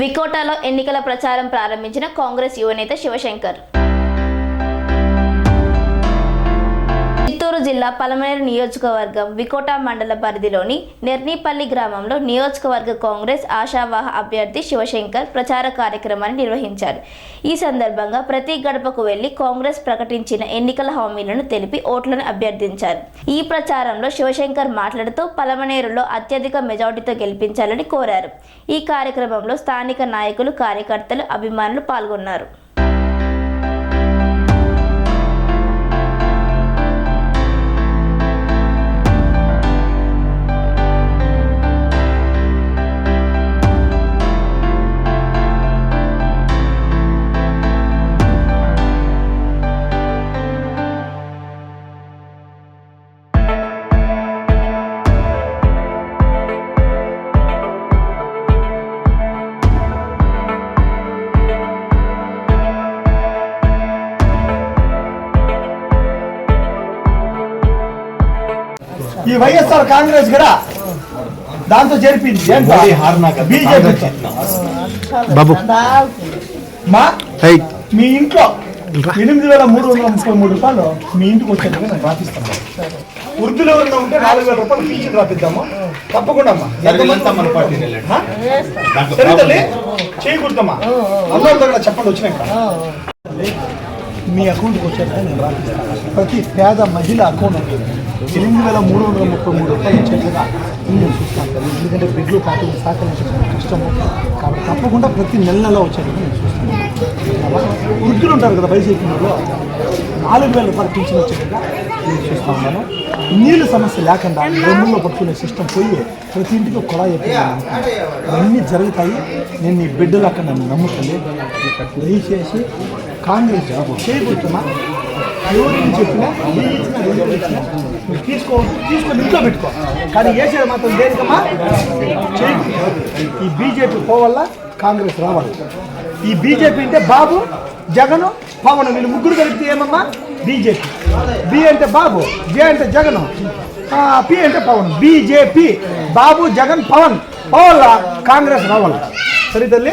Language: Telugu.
వికోటాలో ఎన్నికల ప్రచారం ప్రారంభించిన కాంగ్రెస్ యువనేత శివశంకర్. జిల్లా పలమనేరు నియోజకవర్గం వికోటా మండల పరిధిలోని నెర్నీపల్లి గ్రామంలో నియోజకవర్గ కాంగ్రెస్ ఆశావాహ అభ్యర్థి శివశంకర్ ప్రచార కార్యక్రమాన్ని నిర్వహించారు. ఈ సందర్భంగా ప్రతి గడపకు వెళ్ళి కాంగ్రెస్ ప్రకటించిన ఎన్నికల హామీలను తెలిపి ఓట్లను అభ్యర్థించారు. ఈ ప్రచారంలో శివశంకర్ మాట్లాడుతూ పలమనేరులో అత్యధిక మెజార్టీతో గెలిపించాలని కోరారు. ఈ కార్యక్రమంలో స్థానిక నాయకులు కార్యకర్తలు అభిమానులు పాల్గొన్నారు. ఈ వైఎస్ఆర్ కాంగ్రెస్ కూడా దాంతో జరిపింది. బీజేపీ బాబు. మా? ఇంట్లో ఎనిమిది వేల మూడు వందల ముప్పై మూడు రూపాయలు మీ ఇంటికి వచ్చేట్టుగా నేను రాపిస్తాను. వృద్ధులు ఎవరైనా ఉంటే నాలుగు వేల రూపాయలు పింఛన్ రాపిద్దాము? తప్పకుండా అమ్మా? సరే చేయకూడదమ్మా అందరితో కూడా చెప్పండి వచ్చినాక. మీ అకౌంట్కి వచ్చేట్టుగా నేను రాపిస్తాను. ప్రతి పేద మహిళ అకౌంట్ ఎనిమిది వేల మూడు వందల ముప్పై మూడు రూపాయలు ఇచ్చేట్లుగా నేను చూస్తాను ఎందుకంటే బిడ్డలు పార్టీ సహకరించడం కష్టము కాబట్టి తప్పకుండా ప్రతి నెల నెల వచ్చేట్టుగా నేను చూస్తాను వృద్ధులు ఉంటారు కదా వయసు నాలుగు వేల రూపాయలు పింఛన్ వచ్చేట్టుగా నేను చూస్తా ఉన్నాను. నీళ్ళు సమస్య లేకుండా డ్రమ్ముల్లో పట్టుకునే సిస్టమ్ పోయి ప్రతి ఇంటికి కుళాయి ఎక్కువ అన్నీ జరుగుతాయి. నేను నీ బిడ్డలు అక్కడ నన్ను నమ్ముతుంది దయచేసి కాంగ్రెస్ చేయబోతున్నా ఎవరికి చెప్పినా తీసుకో తీసుకొని ఇంట్లో పెట్టుకో. కానీ వేసేది మాత్రం దేనికమ్మా? ఈ బీజేపీ పోవల్ల కాంగ్రెస్ రావాలి ఈ బీజేపీ అంటే బాబు జగన్ పవన్. వీళ్ళు ముగ్గురు కలిపితే ఏమమ్మా? బీజేపీ. బి అంటే బాబు జే అంటే జగన్. పి అంటే పవన్. బీజేపీ. బాబు జగన్ పవన్. పోవాల కాంగ్రెస్ రావాలి. సరే తల్లి?